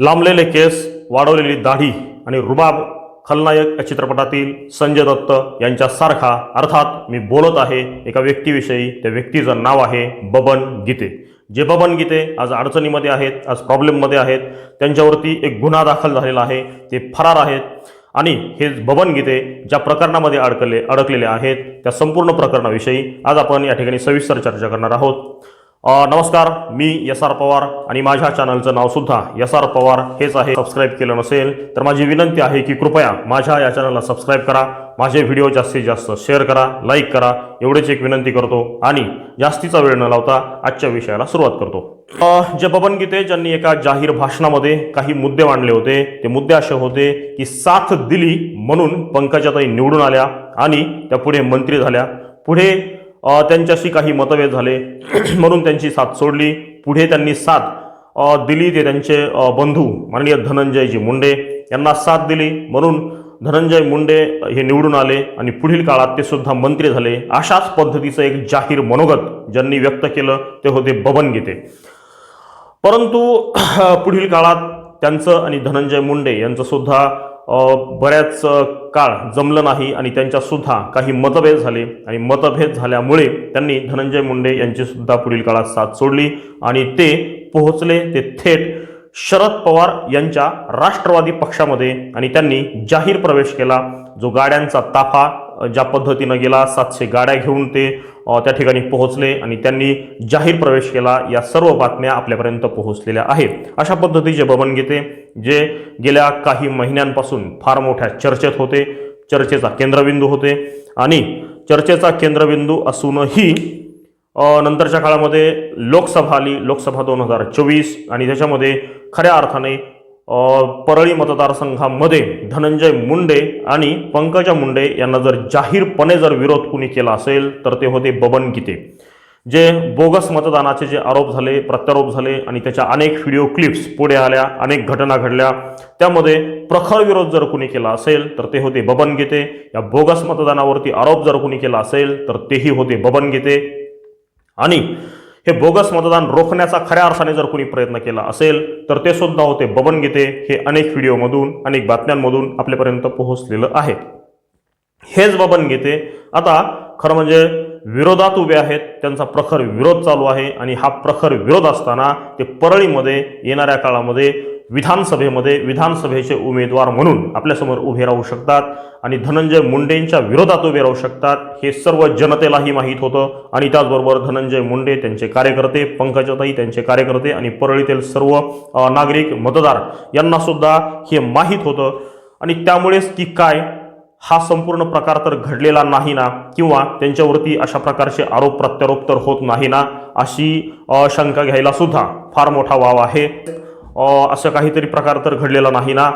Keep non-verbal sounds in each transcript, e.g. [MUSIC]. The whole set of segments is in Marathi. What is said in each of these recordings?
लांबलेले केस वाढवलेली दाढी आणि रुबाब खलनायक या चित्रपटातील संजय दत्त यांच्यासारखा अर्थात मी बोलत आहे एका व्यक्तीविषयी त्या व्यक्तीचं नाव आहे बबन गीते. जे बबन गीते आज अडचणीमध्ये आहेत आज प्रॉब्लेममध्ये आहेत त्यांच्यावरती एक गुन्हा दाखल झालेला आहे ते फरार आहेत. आणि हे बबन गीते ज्या प्रकरणामध्ये अडकले अडकलेले आहेत त्या संपूर्ण प्रकरणाविषयी आज आपण या ठिकाणी सविस्तर चर्चा करणार आहोत. नमस्कार मी एस आर पवार आणि माझ्या चॅनलचं नावसुद्धा एस आर पवार हेच आहे. सबस्क्राईब केलं नसेल तर माझी विनंती आहे की कृपया माझ्या या चॅनलला सबस्क्राईब करा माझे व्हिडिओ जास्तीत जास्त शेअर करा लाईक करा एवढेच एक विनंती करतो आणि जास्तीचा वेळ न लावता आजच्या विषयाला सुरुवात करतो. जे बबन गीते ज्यांनी एका जाहीर भाषणामध्ये काही मुद्दे मांडले होते ते मुद्दे असे होते की साथ दिली म्हणून पंकजाताई निवडून आल्या आणि त्या पुढे मंत्री झाल्या. पुढे त्यांच्याशी काही मतभेद झाले. [CLEARS THROAT] म्हणून त्यांची साथ सोडली. पुढे त्यांनी साथ दिली ते त्यांचे बंधू माननीय धनंजयजी मुंडे. यांना साथ दिली. म्हणून धनंजय मुंडे हे निवडून आले आणि पुढील काळात ते सुद्धा मंत्री झाले. अशाच पद्धतीचं एक जाहीर मनोगत ज्यांनी व्यक्त केलं ते होते बबन गीते. परंतु [CLEARS THROAT] पुढील काळात त्यांचं आणि धनंजय मुंडे यांचं सुद्धा बऱ्याच काळ जमलं नाही आणि त्यांच्यासुद्धा काही मतभेद झाले आणि मतभेद झाल्यामुळे त्यांनी धनंजय मुंडे यांचीसुद्धा पुढील काळात साथ सोडली आणि ते पोहोचले ते थेट शरद पवार यांच्या राष्ट्रवादी पक्षामध्ये आणि त्यांनी जाहीर प्रवेश केला जो गाड्यांचा ताफा ज्या पद्धतीनं गेला सातशे गाड्या घेऊन ते त्या ठिकाणी पोहोचले आणि त्यांनी जाहीर प्रवेश केला या सर्व बातम्या आपल्यापर्यंत पोहोचलेल्या आहेत. अशा पद्धतीचे बबन गीते जे गेल्या काही महिन्यांपासून फार मोठ्या चर्चेत होते चर्चेचा केंद्रबिंदू होते आणि चर्चेचा केंद्रबिंदू असूनही नंतरच्या काळामध्ये लोकसभा आली लोकसभा दोन हजार चोवीस आणि त्याच्यामध्ये खऱ्या अर्थाने परळी मतदारसंघामध्ये धनंजय मुंडे आणि पंकजा मुंडे यांना जर जाहीरपणे जर विरोध कुणी केला असेल तर ते होते बबन गीते. जे बोगस मतदानाचे जे आरोप झाले प्रत्यारोप झाले आणि त्याच्या अनेक व्हिडिओ क्लिप्स पुढे आल्या अनेक घटना घडल्या त्यामध्ये प्रखर विरोध जर कुणी केला असेल तर ते होते बबन गीते. या बोगस मतदानावरती आरोप जर कुणी केला असेल तर तेही होते बबन गीते. आणि हे बोगस मतदान रोखण्याचा खऱ्या अर्थाने जर कोणी प्रयत्न केला असेल तर ते सुद्धा होते बबन गीते हे अनेक व्हिडिओमधून अनेक बातम्यांमधून आपल्यापर्यंत पोहोचलेलं आहे. हेच बबन गीते. आता खरं म्हणजे विरोधात उभे आहेत त्यांचा प्रखर विरोध चालू आहे आणि हा प्रखर विरोध असताना ते परळीमध्ये येणाऱ्या काळामध्ये विधानसभेमध्ये विधानसभेचे उमेदवार म्हणून आपल्यासमोर उभे राहू शकतात आणि धनंजय मुंडेंच्या विरोधात उभे राहू शकतात हे सर्व जनतेलाही माहीत होतं. आणि त्याचबरोबर धनंजय मुंडे त्यांचे कार्यकर्ते पंकजाताई त्यांचे कार्यकर्ते आणि परळीतील सर्व नागरिक मतदार यांनासुद्धा हे माहीत होतं. आणि त्यामुळेच ती काय हा संपूर्ण प्रकार तर घडलेला नाही ना किंवा त्यांच्यावरती अशा प्रकारचे आरोप प्रत्यारोप तर होत नाही ना अशी शंका घ्यायला सुद्धा फार मोठा वाव आहे. असं काहीतरी प्रकार तर घडलेला नाही ना?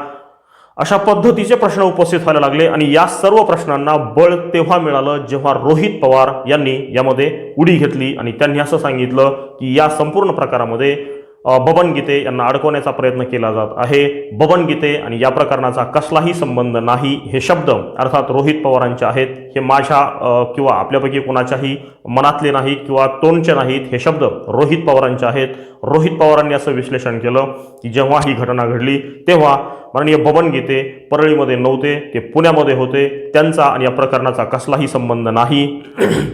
अशा पद्धतीचे प्रश्न उपस्थित व्हायला लागले आणि या सर्व प्रश्नांना बळ तेव्हा मिळालं जेव्हा रोहित पवार यांनी यामध्ये उडी घेतली आणि त्यांनी असं सांगितलं की या संपूर्ण प्रकारामध्ये बबन गीते यांना अडकवण्याचा प्रयत्न केला जात आहे. बबन गीते आणि या प्रकरणाचा कसलाही संबंध नाही हे शब्द अर्थात रोहित पवारांचे आहेत. हे माझ्या किंवा आपल्यापैकी कोणाच्याही मनातले नाहीत किंवा तोंडचे नाहीत हे शब्द रोहित पवारांचे आहेत. रोहित पवारांनी असं विश्लेषण केलं की जेव्हा ही घटना घडली तेव्हा माननीय बबन गीते परळीमध्ये नव्हते ते पुण्यामध्ये होते. त्यांचा आणि या प्रकरणाचा कसलाही संबंध नाही.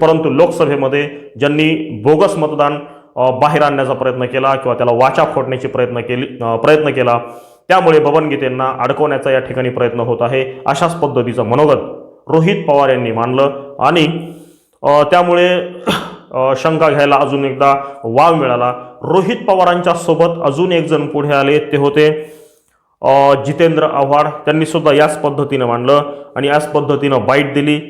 परंतु लोकसभेमध्ये ज्यांनी बोगस मतदान बाहेर आणण्याचा प्रयत्न केला किंवा त्याला वाचा फोडण्याची प्रयत्न केली प्रयत्न केला. त्यामुळे बबन गीतेंना अडकवण्याचा या ठिकाणी प्रयत्न होत आहे. अशाच पद्धतीचं मनोगत रोहित पवार यांनी मानलं आणि त्यामुळे शंका घ्यायला अजून एकदा वाव मिळाला. रोहित पवारांच्या सोबत अजून एक जण पुढे आले ते होते जितेंद्र आव्हाड. त्यांनी सुद्धा याच पद्धतीनं मांडलं आणि याच पद्धतीनं बाईट दिली.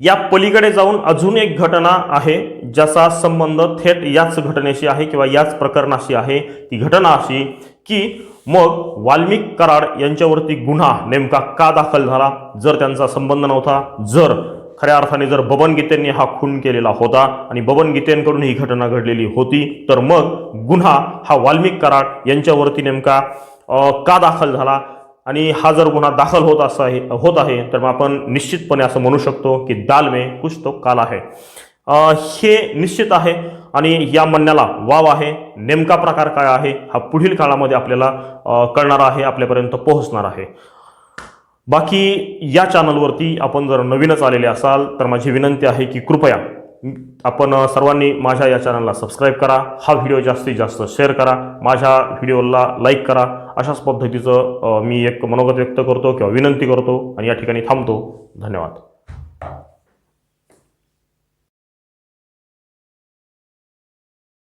या पलीकडे जाऊन अजून एक घटना आहे ज्याचा संबंध थेट याच घटनेशी आहे किंवा याच प्रकरणाशी आहे. ती घटना अशी की मग वाल्मिक कराड यांच्यावरती गुन्हा नेमका का दाखल झाला जर त्यांचा संबंध नव्हता जर खऱ्या अर्थाने जर बबन गीतेंनी हा खून केलेला होता आणि बबन गीतेंकडून ही घटना घडलेली होती तर मग गुन्हा हा वाल्मिक कराड यांच्यावरती नेमका का दाखल झाला? आणि हा जर गुन्हा दाखल होत असा आहे होत आहे तर मग आपण निश्चितपणे असं म्हणू शकतो की दाल मे कुछ तो काला आहे. हे निश्चित आहे आणि या म्हणण्याला वाव आहे. नेमका प्रकार काय आहे हा पुढील काळामध्ये आपल्याला कळणार आहे आपल्यापर्यंत पोहोचणार आहे. बाकी या चॅनलवरती आपण जर नवीनच आलेले असाल तर माझी विनंती आहे की कृपया आपण सर्वांनी माझ्या या चॅनलला सबस्क्राईब करा. हा व्हिडिओ जास्तीत जास्त शेअर करा. माझ्या व्हिडिओला लाईक करा. अशाच पद्धतीचं मी एक मनोगत व्यक्त करतो किंवा विनंती करतो आणि या ठिकाणी थांबतो. धन्यवाद.